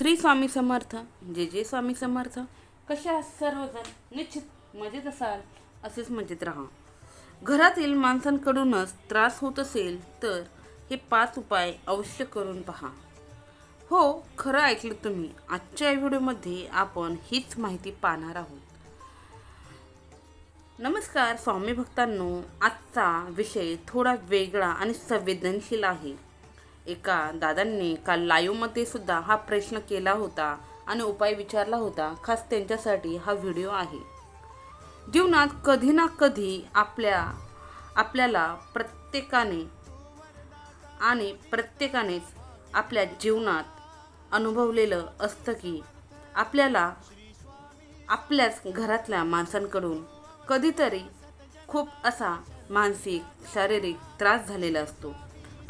श्री स्वामी समर्थ जे जे स्वामी समर्थ. कशा सर्वजण? निश्चित मजेत असाल? असेच मजेत राहा. घरातील माणसांकडूनच त्रास होत असेल तर हे पाच उपाय अवश्य करून पहा. हो खरं ऐकलं तुम्ही. आजच्या व्हिडिओमध्ये आपण हीच माहिती पाहणार आहोत. नमस्कार स्वामी भक्तांनो. आजचा विषय थोडा वेगळा आणि संवेदनशील आहे. एका दादांनी काल लाईव्हमध्ये सुद्धा हा प्रश्न केला होता आणि उपाय विचारला होता. खास त्यांच्यासाठी हा व्हिडिओ आहे. जीवनात कधी ना कधी आपल्या आपल्याला प्रत्येकाने आणि प्रत्येकानेच आपल्या जीवनात अनुभवलेलं असतं की आपल्याला आपल्याच घरातल्या माणसांकडून कधीतरी खूप असा मानसिक शारीरिक त्रास झालेला असतो.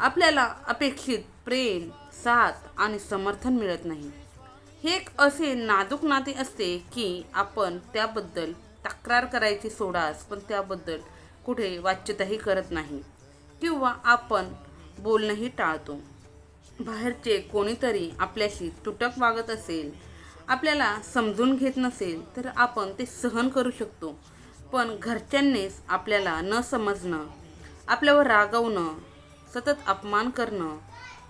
आपल्याला अपेक्षित प्रेम साथ आणि समर्थन मिळत नाही. हे एक असे नाजूक नाते असते की आपण त्याबद्दल तक्रार करायची सोडास पण त्याबद्दल कुठे वाच्यताही करत नाही किंवा आपण बोलणंही टाळतो. बाहेरचे कोणीतरी आपल्याशी तुटक वागत असेल आपल्याला समजून घेत नसेल तर आपण ते सहन करू शकतो. पण घरच्यांनीच आपल्याला न समजणं आपल्यावर रागवणं सतत अपमान करणं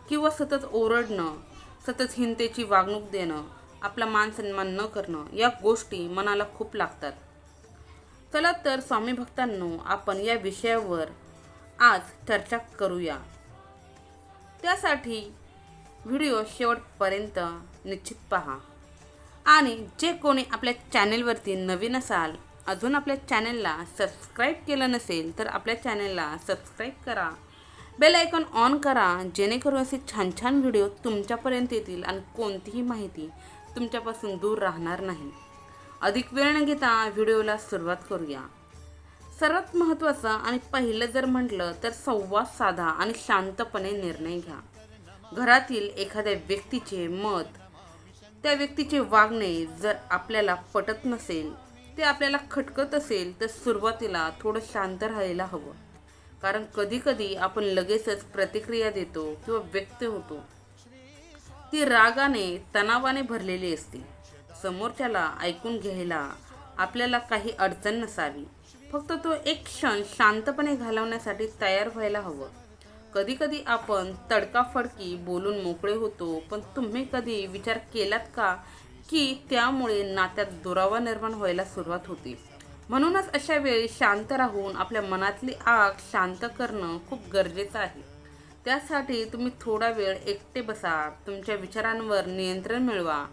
किंवा सतत ओरडणं सतत हिंतेची वागणूक देणं आपला मान सन्मान न करणं या गोष्टी मनाला खूप लागतात. चला तर स्वामी भक्तांनो आपण या विषयावर आज चर्चा करूया. त्यासाठी व्हिडिओ शेवटपर्यंत निश्चित पहा. आणि जे कोणी आपल्या चॅनेलवरती नवीन असाल अजून आपल्या चॅनेलला सबस्क्राईब केलं नसेल तर आपल्या चॅनेलला सबस्क्राईब करा. बेल आयकॉन ऑन करा जेणेकरून असे छान छान व्हिडिओ तुमच्यापर्यंत येतील आणि कोणतीही माहिती तुमच्यापासून दूर राहणार नाही. अधिक वेळ न घेता व्हिडिओला सुरुवात करूया. सर्वात महत्त्वाचं आणि पहिलं जर म्हटलं तर संवाद साधा आणि शांतपणे निर्णय घ्या. घरातील एखाद्या व्यक्तीचे मत त्या व्यक्तीचे वागणे जर आपल्याला पटत नसेल ते आपल्याला खटकत असेल तर सुरुवातीला थोडं शांत राहायला हवं. कारण कधीकधी आपण लगेचच प्रतिक्रिया देतो किंवा व्यक्त होतो. ती रागाने तणावाने भरलेली असते. समोरच्याला ऐकून घ्यायला आपल्याला काही अडचण नसावी. फक्त तो एक क्षण शांतपणे घालवण्यासाठी तयार व्हायला हवं. कधीकधी आपण तडकाफडकी बोलून मोकळे होतो पण तुम्ही कधी विचार केलात का की त्यामुळे नात्यात दुरावा निर्माण व्हायला सुरुवात होते? म्हणूनच अशा वेळी शांत राहून आपल्या मनातली आग शांत करणं खूप गरजेचं आहे. त्यासाठी तुम्ही थोडा वेळ एकटे बसा तुमच्या विचारांवर नियंत्रण मिळवा.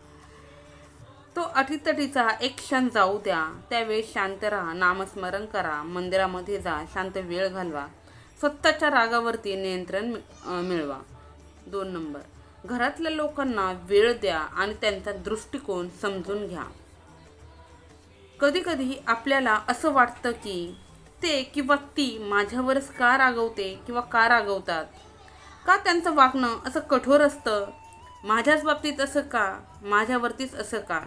तो अटीतटीचा एक क्षण जाऊ द्या त्यावेळी शांत राहा नामस्मरण करा मंदिरामध्ये जा शांत वेळ घालवा. स्वतःच्या रागावरती नियंत्रण मिळवा. दोन नंबर. घरातल्या लोकांना वेळ द्या आणि त्यांचा दृष्टिकोन समजून घ्या. कधीकधी आपल्याला असं वाटतं की ते किंवा ती माझ्यावरच का रागवते किंवा का रागवतात? का त्यांचं वागणं असं कठोर असतं? माझ्याच बाबतीत असं का? माझ्यावरतीच असं का?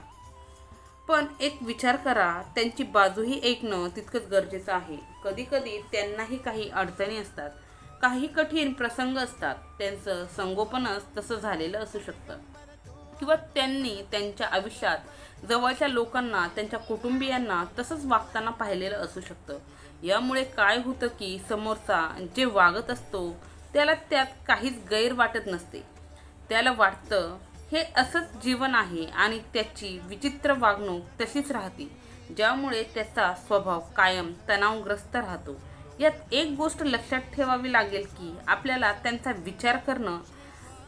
पण एक विचार करा त्यांची बाजूही ऐकणं तितकंच गरजेचं आहे. कधीकधी त्यांनाही काही अडचणी असतात काही कठीण प्रसंग असतात. त्यांचं संगोपनच तसं झालेलं असू शकतं. किंवा त्यांनी त्यांच्या आयुष्यात जवळच्या लोकांना त्यांच्या कुटुंबियांना तसंच वागताना पाहिलेलं असू शकतं. यामुळे काय होतं की समोरचा जे वागत असतो त्याला त्यात काहीच गैर वाटत नसते. त्याला वाटतं हे असंच जीवन आहे आणि त्याची विचित्र वागणूक तशीच राहते ज्यामुळे त्याचा स्वभाव कायम तणावग्रस्त राहतो. यात एक गोष्ट लक्षात ठेवावी लागेल की आपल्याला त्यांचा विचार करणं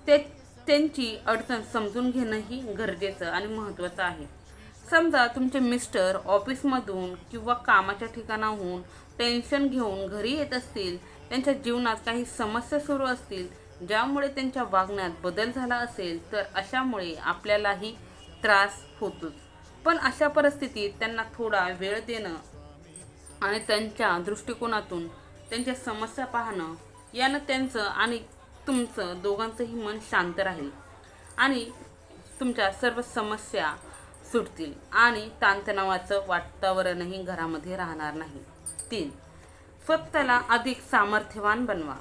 ते त्यांची अडचण समजून घेणंही गरजेचं आणि महत्त्वाचं आहे. समजा तुमचे मिस्टर ऑफिसमधून किंवा कामाच्या ठिकाणाहून टेन्शन घेऊन घरी येत असतील त्यांच्या जीवनात काही समस्या सुरू असतील ज्यामुळे त्यांच्या वागण्यात बदल झाला असेल तर अशामुळे आपल्यालाही त्रास होतोच. पण अशा परिस्थितीत त्यांना थोडा वेळ देणं आणि त्यांच्या दृष्टिकोनातून त्यांच्या समस्या पाहणं यानं त्यांचं आणि तुमचं दोघांचंही मन शांत राहील. आणि तुमच्या सर्व समस्या सुटतील आणि ताणतणावाचं वातावरणही घरामध्ये राहणार नाही. तीन स्वतःला अधिक सामर्थ्यवान बनवा.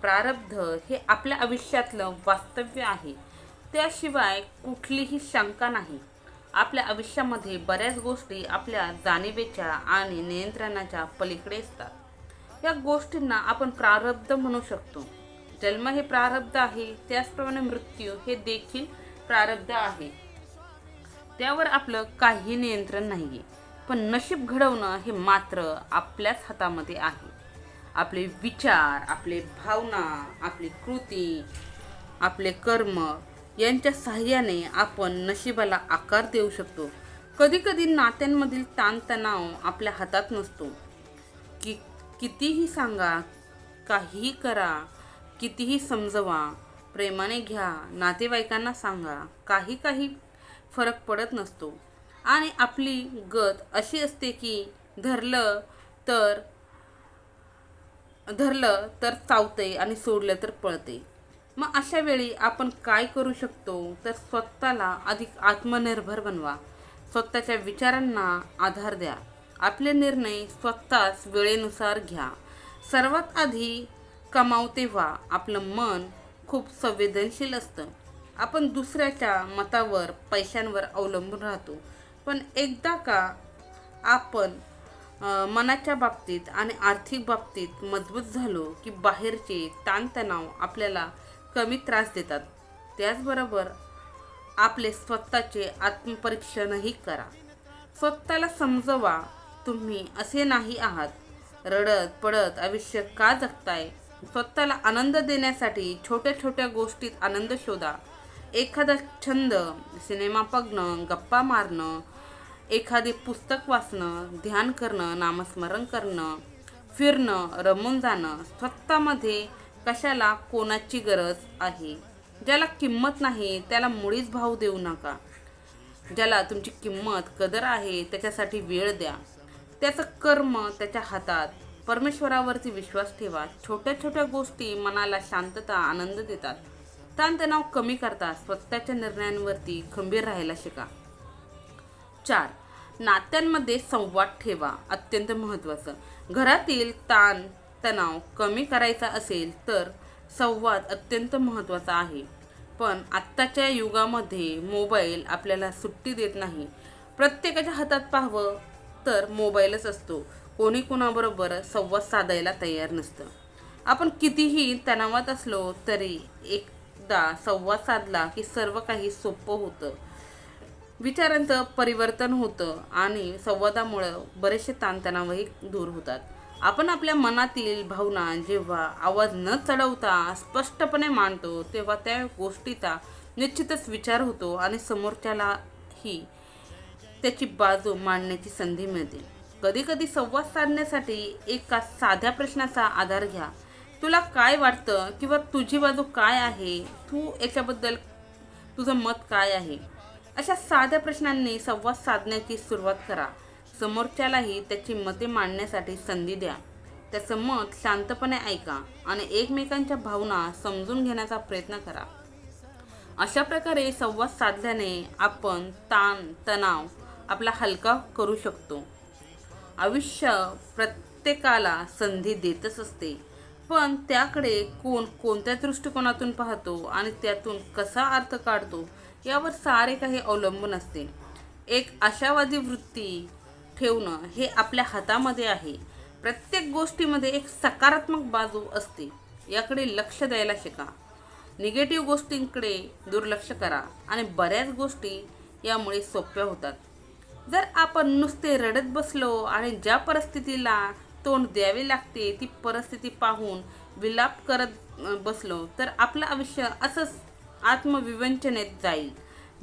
प्रारब्ध हे आपल्या आयुष्यातलं वास्तव्य आहे. त्याशिवाय कुठलीही शंका नाही. आपल्या आयुष्यामध्ये बऱ्याच गोष्टी आपल्या जाणीवेच्या आणि नियंत्रणाच्या पलीकडे असतात. या गोष्टींना आपण प्रारब्ध म्हणू शकतो. जन्म हे प्रारब्ध आहे त्याचप्रमाणे मृत्यू हे देखील प्रारब्ध आहे. त्यावर आपलं काही नियंत्रण नाही पण नशीब घडवणं हे मात्र आपल्याच हातामध्ये आहे. आपले विचार आपले भावना आपली कृती आपले कर्म यांच्या सहाय्याने आपण नशिबाला आकार देऊ शकतो. कधीकधी नात्यांमधील ताणतणाव आपल्या हातात नसतो. की कितीही सांगा काहीही करा कितीही समजवा प्रेमाने घ्या नातेवाईकांना सांगा काही काही फरक पडत नसतो. आणि आपली गत अशी असते की धरलं तर धरलं तर चावते आणि सोडलं तर पळते मग अशा वेळी आपण काय करू शकतो? तर स्वतःला अधिक आत्मनिर्भर बनवा. स्वतःच्या विचारांना आधार द्या. आपले निर्णय स्वतःच वेळेनुसार घ्या. सर्वात आधी कमावते व्हा. आपलं मन खूप संवेदनशील असतं. आपण दुसऱ्याच्या मतावर पैशांवर अवलंबून राहतो. पण एकदा का आपण मनाच्या बाबतीत आणि आर्थिक बाबतीत मजबूत झालो की बाहेरचे ताणतणाव आपल्याला कमी त्रास देतात त्याचबरोबर आपले स्वतःचे आत्मपरीक्षणही करा. स्वतःला समजवा तुम्ही असे नाही आहात. रडत पडत आयुष्य का जगताय? स्वतःला आनंद देण्यासाठी छोट्या छोट्या गोष्टीत आनंद शोधा. एखादा छंद सिनेमा बघणं गप्पा मारणं एखादे पुस्तक वाचणं ध्यान करणं नामस्मरण करणं फिरणं रमून जाणं स्वतःमध्ये कशाला कोणाची गरज आहे? ज्याला किंमत नाही त्याला मुळीच भाव देऊ नका. ज्याला तुमची किंमत कदर आहे त्याच्यासाठी वेळ द्या. त्याचं कर्म त्याच्या हातात. परमेश्वरावरती विश्वास ठेवा. छोट्या छोट्या गोष्टी मनाला शांतता आनंद देतात. ताणतणाव कमी करतात स्वतःच्या निर्णयांवरती खंबीर राहायला शिका. चार नात्यांमध्ये संवाद ठेवा अत्यंत महत्त्वाचं. घरातील ताण तणाव कमी करायचा असेल तर संवाद अत्यंत महत्त्वाचा आहे. पण आत्ताच्या युगामध्ये मोबाईल आपल्याला सुट्टी देत नाही. प्रत्येकाच्या हातात पाहावं तर मोबाईलच असतो. कोणी कोणाबरोबर संवाद साधायला तयार नसतं. आपण कितीही तणावात असलो तरी एक एकदा संवाद साधला की सर्व काही सोपं होतं. विचारांचं परिवर्तन होतं आणि संवादामुळं बरेचसे ताणतणावही दूर होतात. आपण आपल्या मनातील भावना जेव्हा आवाज न चढवता स्पष्टपणे मांडतो तेव्हा त्या गोष्टीचा निश्चितच विचार होतो आणि समोरच्यालाही त्याची बाजू मांडण्याची संधी मिळते. कधीकधी संवाद साधण्यासाठी एका साध्या प्रश्नाचा आधार घ्या. तुला काय वाटतं? किंवा तुझी बाजू काय आहे? तू याच्याबद्दल तुझं मत काय आहे? अशा साध्या प्रश्नांनी संवाद साधण्याची सुरुवात करा. समोरच्यालाही त्याची मते मांडण्यासाठी संधी द्या. त्याचं मत शांतपणे ऐका आणि एकमेकांच्या भावना समजून घेण्याचा प्रयत्न करा. अशा प्रकारे संवाद साधल्याने आपण ताण तणाव आपला हलका करू शकतो. आयुष्य प्रत्येकाला संधी देतच असते. पण त्याकडे कोण कोणत्या दृष्टिकोनातून पाहतो आणि त्यातून कसा अर्थ काढतो यावर सारे काही अवलंबून असते. एक आशावादी वृत्ती ठेवणं हे आपल्या हातामध्ये आहे. प्रत्येक गोष्टीमध्ये एक सकारात्मक बाजू असते. याकडे लक्ष द्यायला शिका. निगेटिव्ह गोष्टींकडे दुर्लक्ष करा आणि बऱ्याच गोष्टी यामुळे सोप्या होतात. जर आपण नुसते रडत बसलो आणि ज्या परिस्थितीला तोंड द्यावे लागते ती परिस्थिती पाहून विलाप करत बसलो. तर आपलं आयुष्य असंच आत्मविवंचनेत जाईल.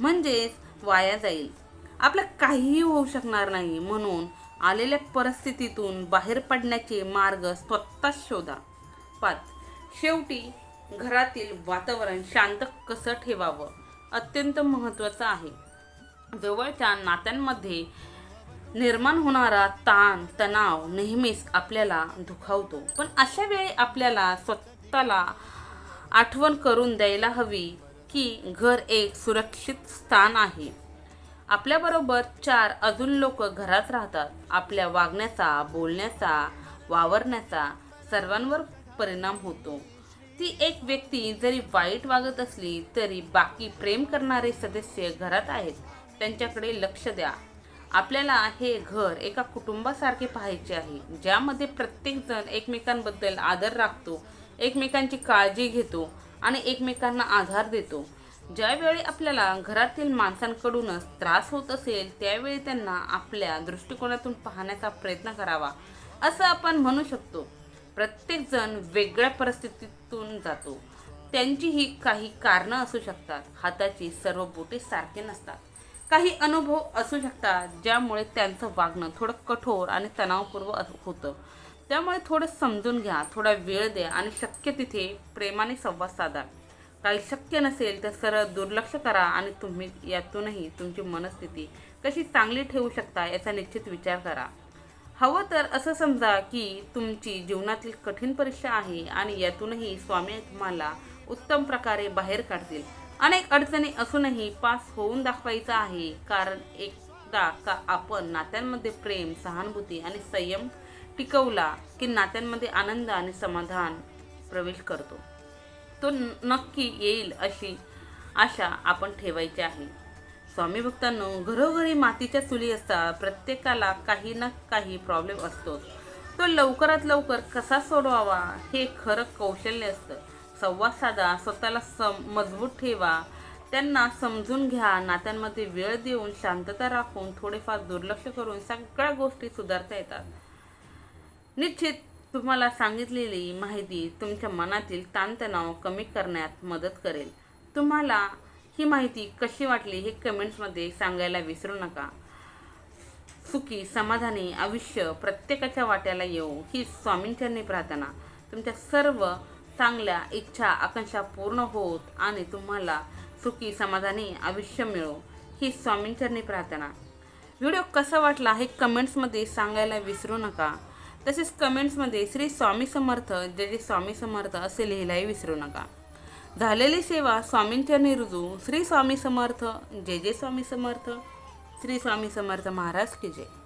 म्हणजेच वाया जाईल. आपलं काहीही होऊ शकणार नाही म्हणून आलेल्या परिस्थितीतून बाहेर पडण्याचे मार्ग स्वतःच शोधा. पाच. शेवटी घरातील वातावरण शांत कसं ठेवावं? अत्यंत महत्त्वाचं आहे. जवळच्या नात्यांमध्ये निर्माण होणारा ताण तणाव नेहमीच आपल्याला दुखावतो. पण अशा वेळी आपल्याला स्वतःला आठवण करून द्यायला हवी की घर एक सुरक्षित स्थान आहे. आपल्याबरोबर चार अजून लोक घरात राहतात. आपल्या वागण्याचा बोलण्याचा वावरण्याचा सर्वांवर परिणाम होतो. ती एक व्यक्ती जरी वाईट वागत असली तरी बाकी प्रेम करणारे सदस्य घरात आहेत. त्यांच्याकडे लक्ष द्या. आपल्याला हे घर एका कुटुंबासारखे पाहायचे आहे ज्यामध्ये प्रत्येकजण एकमेकांबद्दल आदर राखतो एकमेकांची काळजी घेतो आणि एकमेकांना आधार देतो. ज्यावेळी आपल्याला घरातील माणसांकडूनच त्रास होत असेल त्यावेळी त्यांना आपल्या दृष्टिकोनातून पाहण्याचा प्रयत्न करावा असं आपण म्हणू शकतो. प्रत्येकजण वेगळ्या परिस्थितीतून जातो. त्यांचीही काही कारणं असू शकतात. हाताची सर्व बोटे सारखे नसतात. काही अनुभव असू शकतात ज्यामुळे त्यांचं वागणं थोडं कठोर आणि तणावपूर्व अस- होतं. त्यामुळे थोडं समजून घ्या थोडा वेळ द्या आणि शक्य तिथे प्रेमाने संवाद साधा. काही शक्य नसेल तर सरळ दुर्लक्ष करा आणि तुम्ही यातूनही तुमची मनस्थिती कशी चांगली ठेवू शकता याचा निश्चित विचार करा. हवं तर असं समजा की तुमची जीवनातील कठीण परीक्षा आहे आणि यातूनही स्वामी तुम्हाला उत्तम प्रकारे बाहेर काढतील. अनेक अडचणी असूनही पास होऊन दाखवायचा आहे. कारण एकदा का आपण नात्यांमध्ये प्रेम सहानुभूती आणि संयम टिकवला की नात्यांमध्ये आनंद आणि समाधान प्रवेश करतो. तो नक्की येईल अशी आशा आपण ठेवायची आहे. स्वामी भक्तांनो घरोघरी मातीच्या चुली असतात. प्रत्येकाला काही ना काही प्रॉब्लेम असतोच. तो लवकरात लवकर कसा सोडवावा हे खरं कौशल्य असतं. संवाद साधा स्वतःला सम मजबूत ठेवा. त्यांना समजून घ्या नात्यांमध्ये वेळ देऊन शांतता राखून थोडेफार दुर्लक्ष करून सगळ्या गोष्टी सुधारता येतात. निश्चित तुम्हाला सांगितलेली माहिती तुमच्या मनातील ताणतणाव कमी करण्यात मदत करेल. तुम्हाला ही माहिती कशी वाटली हे कमेंट्समध्ये सांगायला विसरू नका. सुखी समाधानी आयुष्य प्रत्येकाच्या वाट्याला येऊ ही स्वामींचरणी प्रार्थना. तुमच्या सर्व चांगल्या इच्छा आकांक्षा पूर्ण होत आणि तुम्हाला सुखी समाधानी आयुष्य मिळो. ही स्वामींचरणी प्रार्थना. व्हिडिओ कसा वाटला हे कमेंट्समध्ये सांगायला विसरू नका. तसेच कमेंट्समध्ये श्री स्वामी समर्थ जय जय स्वामी समर्थ असे लिहायलाही विसरू नका. झालेली सेवा स्वामींचरणी रुजू. श्री स्वामी समर्थ जय जय स्वामी समर्थ. श्री स्वामी समर्थ महाराज की जय.